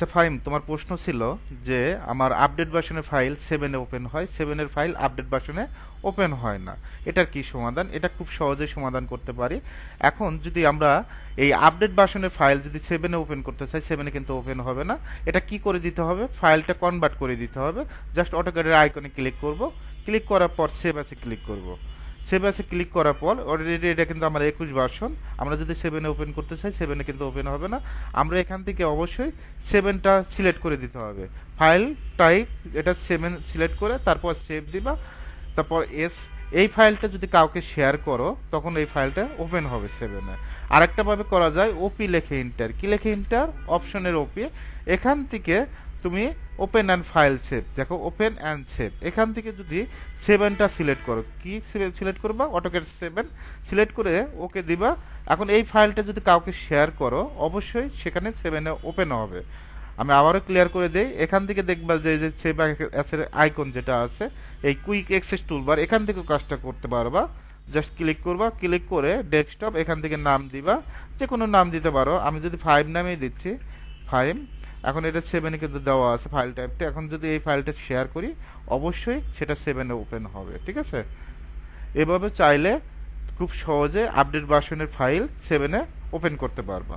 আচ্ছা ফাইম তোমার প্রশ্ন ছিল যে আমার আপডেট ভার্সনের ফাইল সেভেনে ওপেন হয় সেভেনের ফাইল আপডেট ভার্সনে ওপেন হয় না। এটার কি সমাধান? এটা খুব সহজে সমাধান করতে পারি। এখন যদি আমরা এই আপডেট ভার্সনের ফাইল যদি সেভেনে ওপেন করতে চাই সেভেনে কিন্তু ওপেন হবে না। এটা কি করে দিতে হবে? ফাইলটা কনভার্ট করে দিতে হবে। জাস্ট অটোক্যাডের আইকনে ক্লিক করব। ক্লিক করার পর সেভ আছে ক্লিক করব। সেভ আছে ক্লিক করার পর অলরেডি এটা কিন্তু আমার একুশ ভার্সন আমরা যদি সেভেনে ওপেন করতে চাই সেভেনে কিন্তু ওপেন হবে না। আমরা এখান থেকে অবশ্যই সেভেনটা সিলেক্ট করে দিতে হবে। ফাইল টাইপ এটা সেভেন সিলেক্ট করে তারপর সেভ দিবা। তারপর এস এই ফাইলটা যদি কাউকে শেয়ার করো, তখন এই ফাইলটা ওপেন হবে সেভেনে আরেকটাভাবে করা যায় ওপি লেখে ইন্টার কি লেখে ইন্টার অপশনের ওপি এখান থেকে তুমি ওপেন অ্যান্ড ফাইল সেভ দেখো ওপেন অ্যান্ড সেভ এখান থেকে যদি সেভেনটা সিলেক্ট করো, কি সিলেক্ট করবা? অটোকেট সেভেন সিলেক্ট করে ওকে দিবা। এখন এই ফাইলটা যদি কাউকে শেয়ার করো, অবশ্যই সেখানে সেভেনে ওপেন হবে। আমি আবারও ক্লিয়ার করে দেই। এখান থেকে দেখবা যে যে সেভ অ্যাসের আইকন যেটা আছে, এই কুইক এক্সেস টুলবার এখান থেকেও কাজটা করতে পারবা। জাস্ট ক্লিক করবা। ক্লিক করে ডেস্কটপ এখান থেকে নাম দিবা। যে কোনো নাম দিতে পারো। আমি যদি ফাইভ নামেই দিচ্ছি ফাইভ এখন এটা সেভেনে কিন্তু দেওয়া আছে ফাইল টাইপটা এখন যদি এই ফাইলটা শেয়ার করি, অবশ্যই সেটা সেভেনে ওপেন হবে, ঠিক আছে? এভাবে চাইলে খুব সহজে আপডেট ভার্সনের ফাইল সেভেনে ওপেন করতে পারবা।